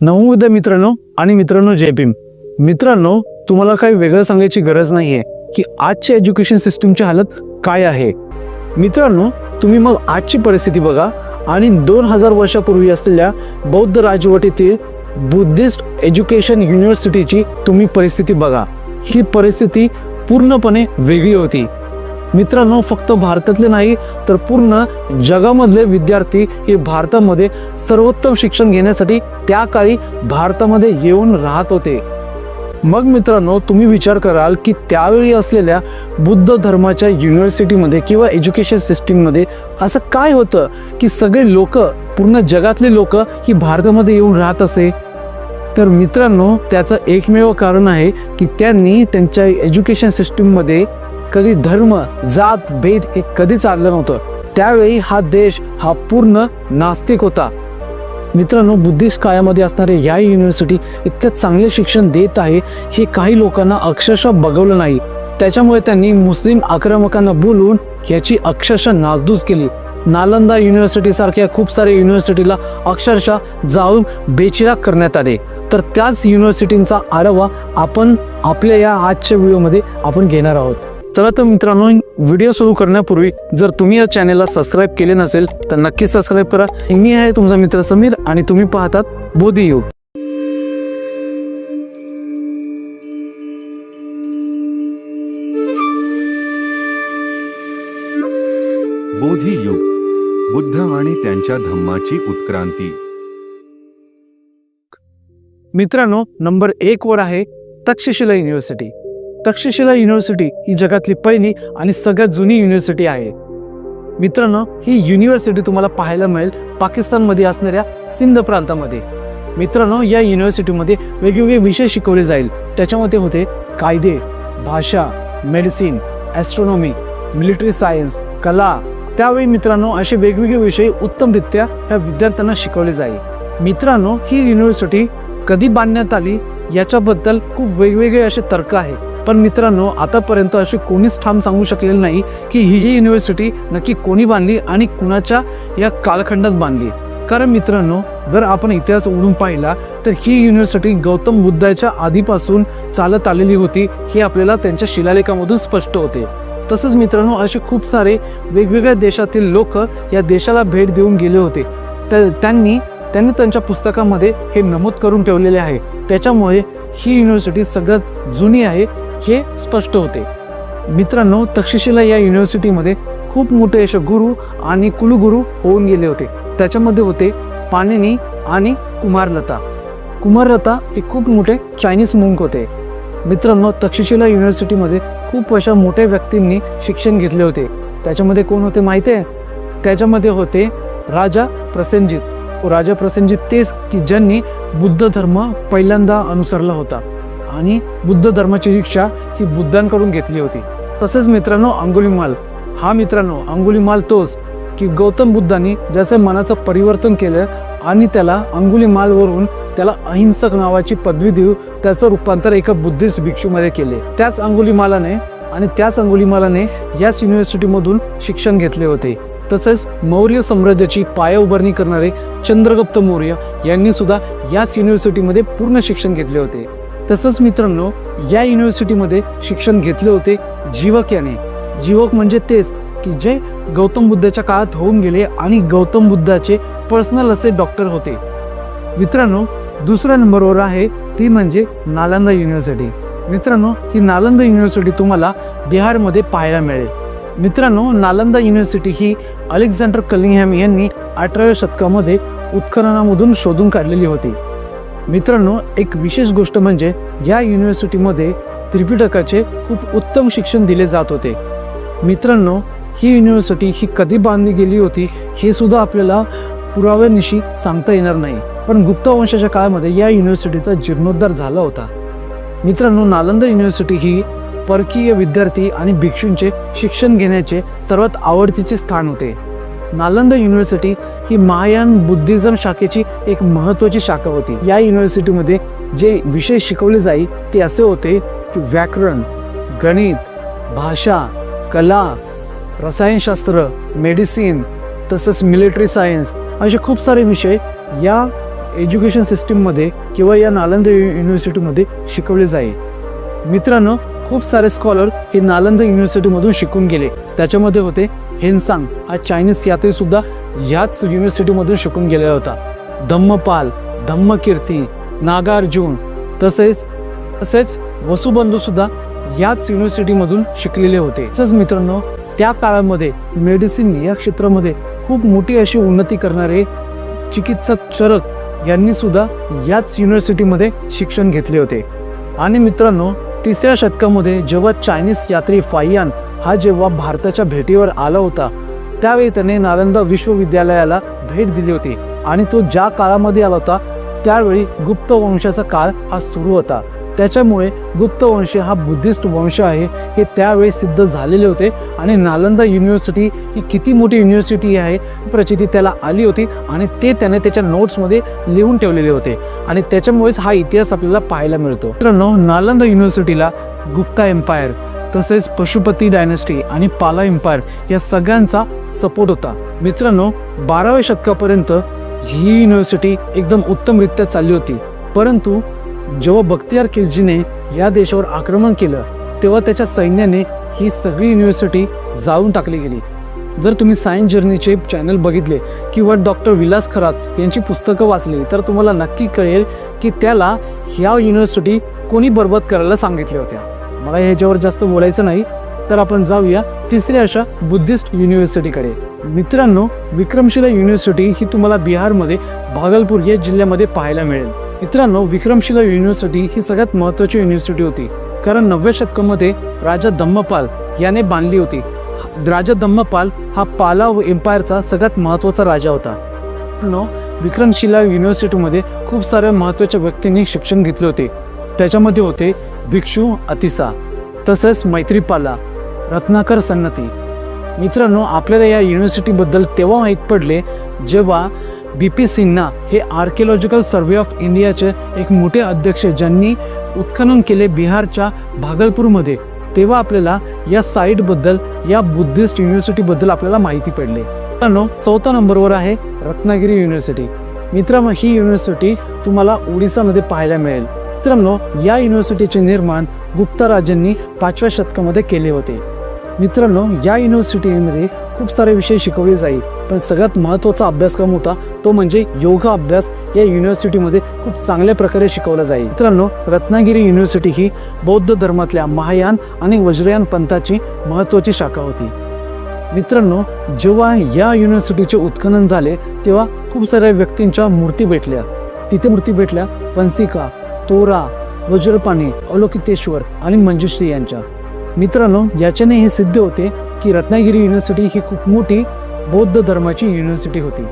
नवोदय मित्रांनो आणि मित्रांनो जय भीम. मित्रांनो तुम्हाला काही वेगळं सांगायची गरज नाही आहे की आजची एज्युकेशन सिस्टीमची हालत काय आहे. मित्रांनो तुम्ही मग आजची परिस्थिती बघा आणि दोन हजार वर्षापूर्वी असलेल्या बौद्ध राजवटीतील बुद्धिस्ट एज्युकेशन युनिव्हर्सिटीची तुम्ही परिस्थिती बघा. ही परिस्थिती पूर्णपणे वेगळी होती. मित्रांनो फक्त भारतातले नाही तर पूर्ण जगामधले विद्यार्थी हे भारतामध्ये सर्वोत्तम शिक्षण घेण्यासाठी त्या काळी भारतामध्ये येऊन राहत होते. मग मित्रांनो तुम्ही विचार कराल की त्यावेळी असलेल्या बुद्ध धर्माच्या युनिव्हर्सिटीमध्ये किंवा एज्युकेशन सिस्टीममध्ये असं काय होतं की सगळे लोक पूर्ण जगातले लोक ही भारतामध्ये येऊन राहत असे? तर मित्रांनो त्याचं एकमेव कारण आहे की त्यांनी त्यांच्या एज्युकेशन सिस्टीममध्ये कधी धर्म जात भेद हे कधी चाललं नव्हतं. त्यावेळी हा देश हा पूर्ण नास्तिक होता. मित्रांनो बुद्धिस्ट काळामध्ये असणारे या युनिव्हर्सिटी इतकं चांगले शिक्षण देत आहे हे काही लोकांना अक्षरशः बघवलं नाही. त्याच्यामुळे त्यांनी मुस्लिम आक्रमकांना बोलवून याची अक्षरशः नासधूस केली. नालंदा युनिव्हर्सिटी सारख्या खूप साऱ्या युनिव्हर्सिटीला अक्षरशः जाऊन बेचिराग करण्यात आले. तर त्याच युनिव्हर्सिटींचा आढावा आपण आपल्या या आजच्या व्हिडिओमध्ये आपण घेणार आहोत. चला तर मित्रांनो व्हिडिओ सुरू करण्यापूर्वी जर तुम्ही या चॅनेलला सबस्क्राईब केले नसेल तर नक्की सबस्क्राईब करा. मी आहे तुमचा मित्र समीर आणि तुम्ही पाहतात बोधी युग. बोधी युग बुद्ध आणि त्यांच्या धम्माची उत्क्रांती. मित्रांनो नंबर एक वर आहे तक्षशिला युनिव्हर्सिटी तक्षशिला युनिव्हर्सिटी ही जगातली पहिली आणि सगळ्यात जुनी युनिव्हर्सिटी आहे. मित्रांनो ही युनिव्हर्सिटी तुम्हाला पाहायला मिळेल पाकिस्तानमध्ये असणाऱ्या सिंध प्रांतामध्ये. मित्रांनो या युनिव्हर्सिटीमध्ये वेगवेगळे विषय शिकवले जाईल. त्याच्यामध्ये होते कायदे भाषा मेडिसिन ॲस्ट्रॉनॉमी मिलिटरी सायन्स कला. त्यावेळी मित्रांनो असे वेगवेगळे विषय उत्तमरित्या या विद्यार्थ्यांना शिकवले जाईल. मित्रांनो ही युनिव्हर्सिटी कधी बांधण्यात आली याच्याबद्दल खूप वेगवेगळे असे तर्क आहे. पण मित्रांनो आतापर्यंत असे कोणीच ठाम सांगू शकलेलं नाही की ही युनिव्हर्सिटी नक्की कोणी बांधली आणि कुणाच्या या कालखंडात बांधली. कारण मित्रांनो जर आपण इतिहास उडून पाहिला तर ही युनिव्हर्सिटी गौतम बुद्धाच्या आधीपासून चालत आलेली होती हे आपल्याला त्यांच्या शिलालेखामधून स्पष्ट होते. तसंच मित्रांनो असे खूप सारे वेगवेगळ्या देशातील लोक या देशाला भेट देऊन गेले होते. तर त्यांनी त्यांनी त्यांच्या पुस्तकामध्ये हे नमूद करून ठेवलेले आहे. त्याच्यामुळे ही युनिव्हर्सिटी सगळ्यात जुनी आहे हे स्पष्ट होते. मित्रांनो तक्षशिला या युनिव्हर्सिटीमध्ये खूप मोठे असे गुरु आणि कुलगुरू होऊन गेले होते. त्याच्यामध्ये होते पाणिनी आणि कुमारलता. कुमारलता हे खूप मोठे चायनीज मुंक होते. मित्रांनो तक्षशिला युनिव्हर्सिटीमध्ये खूप अशा मोठ्या व्यक्तींनी शिक्षण घेतले होते. त्याच्यामध्ये कोण होते माहिती आहे? त्याच्यामध्ये होते राजा प्रसेनजित. राजा प्रसेनजित तेच की ज्यांनी बुद्ध धर्म पहिल्यांदा अनुसरला होता आणि बुद्ध धर्माची शिक्षा ही बुद्धांकडून घेतली होती. तसेच मित्रांनो अंगुलीमाल. हा मित्रांनो अंगुलीमाल तोच की गौतम बुद्धांनी ज्याचं मनाचं परिवर्तन केलं आणि त्याला अंगुलीमालवरून त्याला अहिंसक नावाची पदवी देऊ त्याचं रूपांतर एका बुद्धिस्ट भिक्षूमध्ये केले. त्याच अंगुलीमालाने आणि त्याच अंगुलीमालाने याच युनिव्हर्सिटीमधून शिक्षण घेतले होते. तसेच मौर्य साम्राज्याची पायाउभारणी करणारे चंद्रगुप्त मौर्य यांनी सुद्धा याच युनिव्हर्सिटीमध्ये पूर्ण शिक्षण घेतले होते. तसंच मित्रांनो या युनिव्हर्सिटीमध्ये शिक्षण घेतले होते जीवक याने. जीवक म्हणजे तेच की जे गौतम बुद्धाच्या काळात होऊन गेले आणि गौतम बुद्धाचे पर्सनल असे डॉक्टर होते. मित्रांनो दुसऱ्या नंबरवर आहे ती म्हणजे नालंदा युनिव्हर्सिटी मित्रांनो ही नालंदा युनिव्हर्सिटी तुम्हाला बिहारमध्ये पाहायला मिळेल. मित्रांनो नालंदा युनिव्हर्सिटी ही अलेक्झांडर कलिंगहॅम यांनी अठराव्या शतकामध्ये उत्खननामधून शोधून काढलेली होती. मित्रांनो एक विशेष गोष्ट म्हणजे या युनिव्हर्सिटीमध्ये त्रिपिटकाचे खूप उत्तम शिक्षण दिले जात होते. मित्रांनो ही युनिव्हर्सिटी ही कधी बांधली गेली होती हे सुद्धा आपल्याला पुराव्यानिशी सांगता येणार नाही. पण गुप्तवंशाच्या काळामध्ये या युनिव्हर्सिटीचा जीर्णोद्धार झाला होता. मित्रांनो नालंदा युनिव्हर्सिटी ही परकीय विद्यार्थी आणि भिक्षूंचे शिक्षण घेण्याचे सर्वात आवडतीचे स्थान होते. नालंदा युनिव्हर्सिटी ही महायान बुद्धिझम शाखेची एक महत्त्वाची शाखा होती. या युनिव्हर्सिटीमध्ये जे विषय शिकवले जाई ते असे होते की व्याकरण गणित भाषा कला रसायनशास्त्र मेडिसिन तसंच मिलिटरी सायन्स असे खूप सारे विषय या एज्युकेशन सिस्टीममध्ये किंवा या नालंदा युनिव्हर्सिटीमध्ये शिकवले जाई. मित्रांनो खूप सारे स्कॉलर हे नालंदा युनिव्हर्सिटीमधून शिकून गेले. त्याच्यामध्ये होते हेनसांग. हा चायनीज यात्रीसुद्धा ह्याच युनिव्हर्सिटीमधून शिकून गेलेला होता. धम्मपाल धम्मकीर्ती नागार्जुन तसेच तसेच वसुबंधूसुद्धा याच युनिव्हर्सिटीमधून शिकलेले होते. तसंच मित्रांनो त्या काळामध्ये मेडिसिन या क्षेत्रामध्ये खूप मोठी अशी उन्नती करणारे चिकित्सक चरक यांनी सुद्धा याच युनिव्हर्सिटीमध्ये शिक्षण घेतले होते. आणि मित्रांनो तिसऱ्या शतकामध्ये जेव्हा चायनीज यात्री फाइयान हा जेव्हा भारताच्या भेटीवर आला होता त्यावेळी त्याने नालंदा विश्वविद्यालयाला भेट दिली होती आणि तो ज्या काळामध्ये आला होता त्यावेळी गुप्त वंशाचा काळ हा सुरू होता. त्याच्यामुळे गुप्तवंश हा बुद्धिस्ट वंश आहे हे त्यावेळी सिद्ध झालेले होते. आणि नालंदा युनिव्हर्सिटी ही किती मोठी युनिव्हर्सिटी आहे प्रचिती त्याला आली होती आणि ते त्याने त्याच्या नोट्समध्ये लिहून ठेवलेले होते. आणि त्याच्यामुळेच हा इतिहास आपल्याला पाहायला मिळतो. मित्रांनो नालंदा युनिव्हर्सिटीला गुप्ता एम्पायर तसेच पशुपती डायनेस्टी आणि पाला एम्पायर या सगळ्यांचा सपोर्ट होता. मित्रांनो बाराव्या शतकापर्यंत ही युनिव्हर्सिटी एकदम उत्तमरित्या चालली होती. परंतु जेव्हा बख्तियार खिलजीने या देशावर आक्रमण केलं तेव्हा त्याच्या सैन्याने ही सगळी युनिव्हर्सिटी जाळून टाकली गेली. जर तुम्ही सायन्स जर्नीचे चॅनल बघितले किंवा डॉक्टर विलास खरात यांची पुस्तकं वाचली तर तुम्हाला नक्की कळेल की त्याला ह्या युनिव्हर्सिटी कोणी बरबाद करायला सांगितल्या होत्या. मला ह्याच्यावर जास्त बोलायचं नाही तर आपण जाऊया तिसऱ्या अशा बुद्धिस्ट युनिव्हर्सिटीकडे मित्रांनो विक्रमशिला युनिव्हर्सिटी ही तुम्हाला बिहारमध्ये भागलपूर या जिल्ह्यामध्ये पाहायला मिळेल. मित्रांनो विक्रमशिला युनिव्हर्सिटी ही सगळ्यात महत्त्वाची युनिव्हर्सिटी होती. कारण नवव्या शतकामध्ये राजा धम्मपाल याने बांधली होती. राजा धम्मपाल हा पालाव एम्पायरचा सगळ्यात महत्त्वाचा राजा होता. नो विक्रमशिला युनिव्हर्सिटीमध्ये खूप साऱ्या महत्त्वाच्या व्यक्तींनी शिक्षण घेतले होते. त्याच्यामध्ये होते भिक्षू अतिसा तसेच मैत्रीपाला रत्नाकर सन्नती. मित्रांनो आपल्याला या युनिव्हर्सिटीबद्दल तेव्हा माहीत पडले जेव्हा बी पी सिन्हा हे आर्किओलॉजिकल सर्वे ऑफ इंडियाचे एक मोठे अध्यक्ष ज्यांनी उत्खनन केले बिहारच्या भागलपूरमध्ये. तेव्हा आपल्याला या साईटबद्दल या बुद्धिस्ट युनिव्हर्सिटीबद्दल आपल्याला माहिती पडली. मित्रांनो चौथा नंबरवर आहे रत्नागिरी युनिव्हर्सिटी. मित्रांनो ही युनिव्हर्सिटी तुम्हाला ओडिसामध्ये पाहायला मिळेल. मित्रांनो या युनिव्हर्सिटीचे निर्माण गुप्ता राजांनी पाचव्या शतकामध्ये केले होते. मित्रांनो या युनिव्हर्सिटीमध्ये खूप सारे विषय शिकवले जाईल. पण सगळ्यात महत्त्वाचा अभ्यासक्रम होता तो म्हणजे योगा अभ्यास या युनिव्हर्सिटीमध्ये खूप चांगल्या प्रकारे शिकवला जाईल. मित्रांनो रत्नागिरी युनिव्हर्सिटी ही बौद्ध धर्मातल्या महायान आणि वज्रयान पंथाची महत्त्वाची शाखा होती. मित्रांनो जेव्हा या युनिव्हर्सिटीचे उत्खनन झाले तेव्हा खूप साऱ्या व्यक्तींच्या मूर्ती भेटल्या. तिथे मूर्ती भेटल्या पंसिका तोरा वज्रपाणी अवलोकितेश्वर आणि मंजुश्री यांच्या. मित्रांनो याच्याने हे सिद्ध होते की रत्नागिरी युनिव्हर्सिटी ही खूप मोठी बौद्ध धर्माची युनिव्हर्सिटी होती.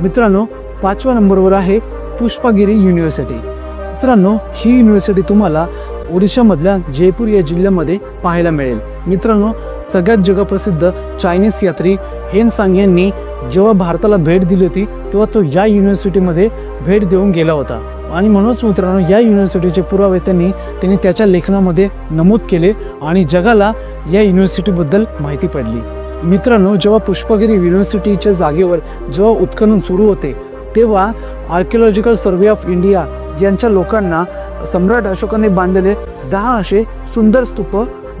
मित्रांनो पाचव्या नंबरवर आहे पुष्पागिरी युनिव्हर्सिटी मित्रांनो ही युनिव्हर्सिटी तुम्हाला ओडिशामधल्या जयपूर या जिल्ह्यामध्ये पाहायला मिळेल. मित्रांनो सगळ्यात जगप्रसिद्ध चायनीज यात्री हेन सांग यांनी जेव्हा भारताला भेट दिली होती तेव्हा तो या युनिव्हर्सिटीमध्ये भेट देऊन गेला होता. आणि म्हणूनच मित्रांनो या युनिव्हर्सिटीचे पुरावे त्यांनी त्यांनी त्याच्या लेखनामध्ये नमूद केले आणि जगाला या युनिव्हर्सिटीबद्दल माहिती पडली. मित्रांनो जेव्हा पुष्पगिरी युनिव्हर्सिटीच्या जागेवर जेव्हा उत्खनन सुरू होते तेव्हा आर्किओलॉजिकल सर्वे ऑफ इंडिया यांच्या लोकांना सम्राट अशोकाने बांधलेले दहा असे सुंदर स्तूप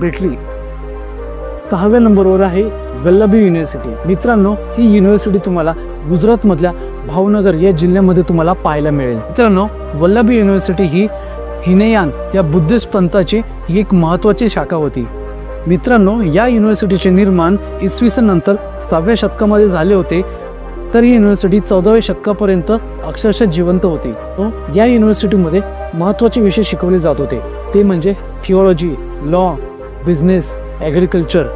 भेटली. सहाव्या नंबरवर आहे वल्लभी युनिव्हर्सिटी मित्रांनो ही युनिव्हर्सिटी तुम्हाला गुजरातमधल्या भावनगर या जिल्ह्यामध्ये तुम्हाला पाहायला मिळेल. मित्रांनो वल्लभी युनिव्हर्सिटी ही हिनयान या बुद्धिस्ट पंथाची ही एक महत्त्वाची शाखा होती. मित्रांनो या युनिव्हर्सिटीचे निर्माण इसवी सन नंतर सहाव्या शतकामध्ये झाले होते. तर ही युनिव्हर्सिटी चौदाव्या शतकापर्यंत अक्षरशः जिवंत होती. या युनिव्हर्सिटीमध्ये महत्त्वाचे विषय शिकवले जात होते. ते म्हणजे थिओलॉजी लॉ बिझनेस ॲग्रिकल्चर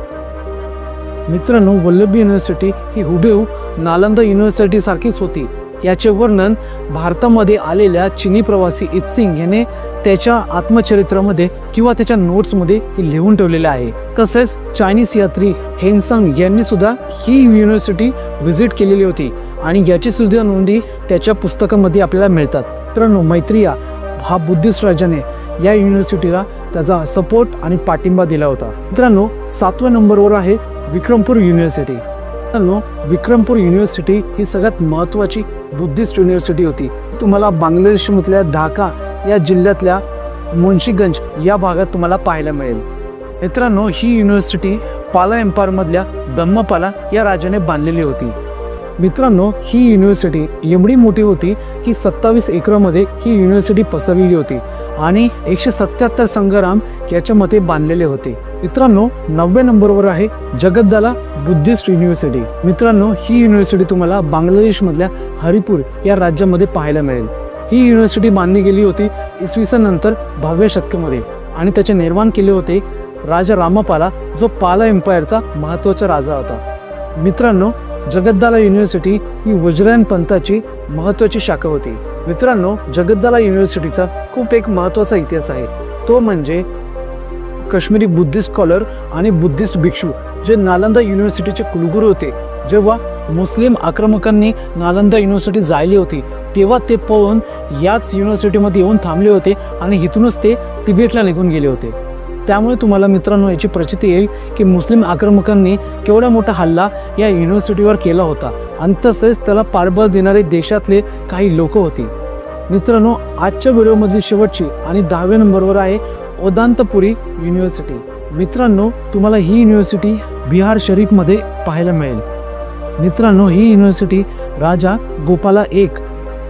मित्रांनो वल्लभी युनिव्हर्सिटी ही हुबेहू नालंदा युनिव्हर्सिटीसारखीच होती. याचे वर्णन भारतामध्ये आलेल्या चिनी प्रवासी इतसिंग याने त्याच्या आत्मचरित्रामध्ये किंवा त्याच्या नोट्समध्ये लिहून ठेवलेले आहे. तसेच चायनीज यात्री हेनसंग यांनी सुद्धा ही युनिव्हर्सिटी व्हिजिट केलेली होती आणि याची सुद्धा नोंदी त्याच्या पुस्तकामध्ये आपल्याला मिळतात. मित्रांनो मैत्रिया हा बुद्धिस्ट राजाने या युनिव्हर्सिटीला त्याचा सपोर्ट आणि पाठिंबा दिला होता. मित्रांनो सातव्या नंबरवर आहे विक्रमपूर युनिव्हर्सिटी विक्रमपूर युनिव्हर्सिटी ही सगळ्यात महत्त्वाची बुद्धिस्ट युनिव्हर्सिटी होती. तुम्हाला बांगलादेशमधल्या ढाका या जिल्ह्यातल्या मुन्शीगंज या भागात तुम्हाला पाहायला मिळेल. मित्रांनो ही युनिव्हर्सिटी पाला एम्पायरमधल्या दम्मपाला या राजाने बांधलेली होती. मित्रांनो ही युनिव्हर्सिटी एवढी मोठी होती की सत्तावीस एकरमध्ये ही युनिव्हर्सिटी पसरलेली होती. आणि एकशे सत्याहत्तर संग्राम याच्यामध्ये बांधलेले होते. मित्रांनो नवव्या नंबरवर आहे जगद्दाला बुद्धिस्ट युनिव्हर्सिटी. मित्रांनो ही युनिव्हर्सिटी तुम्हाला बांगलादेशमधल्या हरिपूर या राज्यामध्ये पाहायला मिळेल. ही युनिव्हर्सिटी बांधली गेली होती इसवी सन नंतर दहाव्या शतकामध्ये आणि त्याचे निर्माण केले होते राजा रामापाला जो पाला एम्पायरचा महत्त्वाचा राजा होता. मित्रांनो जगद्दाला युनिव्हर्सिटी ही वज्रायन पंथाची महत्त्वाची शाखा होती. मित्रांनो जगद्दाला युनिव्हर्सिटीचा खूप एक महत्त्वाचा इतिहास आहे. तो म्हणजे काश्मीरी बुद्धिस्ट स्कॉलर आणि बुद्धिस्ट भिक्षू जे नालंदा युनिव्हर्सिटीचे कुलगुरू होते. जेव्हा मुस्लिम आक्रमकांनी नालंदा युनिव्हर्सिटी जायली होती तेव्हा ते पळून याच युनिव्हर्सिटीमध्ये येऊन थांबले होते आणि इथूनच ते तिबेटला निघून गेले होते. त्यामुळे तुम्हाला मित्रांनो याची प्रचिती येईल की मुस्लिम आक्रमकांनी केवढा मोठा हल्ला या युनिव्हर्सिटीवर केला होता. आणि तसेच त्याला पाठबळ देणारे देशातले काही लोक होती. मित्रांनो आजच्या व्हिडिओमधली शेवटची आणि दहाव्या नंबरवर आहे ओदांतपुरी युनिव्हर्सिटी मित्रांनो तुम्हाला ही युनिव्हर्सिटी बिहार शरीफमध्ये पाहायला मिळेल. मित्रांनो ही युनिव्हर्सिटी राजा गोपाला एक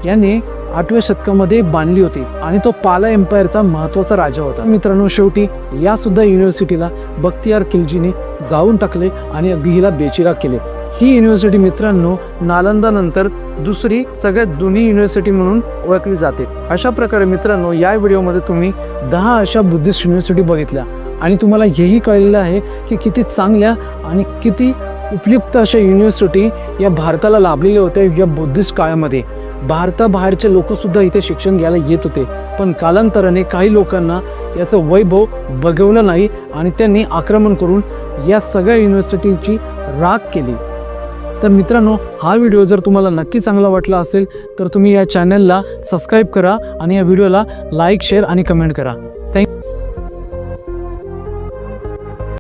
याने आठव्या शतकामध्ये बांधली होती आणि तो पाला एम्पायरचा महत्त्वाचा राजा होता. मित्रांनो शेवटी या सुद्धा युनिव्हर्सिटीला बख्तियार खिलजीने जाऊन टाकले आणि अगदी हिला बेचिराग केले. ही युनिव्हर्सिटी मित्रांनो नालंदानंतर दुसरी सगळ्यात जुनी युनिव्हर्सिटी म्हणून ओळखली जाते. अशा प्रकारे मित्रांनो या व्हिडिओमध्ये तुम्ही दहा अशा बुद्धिस्ट युनिव्हर्सिटी बघितल्या. आणि तुम्हाला हेही कळलेलं आहे की किती चांगल्या आणि किती उपयुक्त अशा युनिव्हर्सिटी या भारताला लाभलेल्या होत्या या बुद्धिस्ट काळामध्ये. भारताबाहेरचे लोकसुद्धा इथे शिक्षण घ्यायला येत होते. पण कालांतराने काही लोकांना याचं वैभव बघवलं नाही आणि त्यांनी आक्रमण करून या सगळ्या युनिव्हर्सिटीची राख केली. तर मित्रांनो हा व्हिडिओ जर तुम्हाला नक्की चांगला वाटला असेल तर तुम्ही या चॅनलला सबस्क्राईब करा आणि या व्हिडिओला लाईक शेअर आणि कमेंट करा.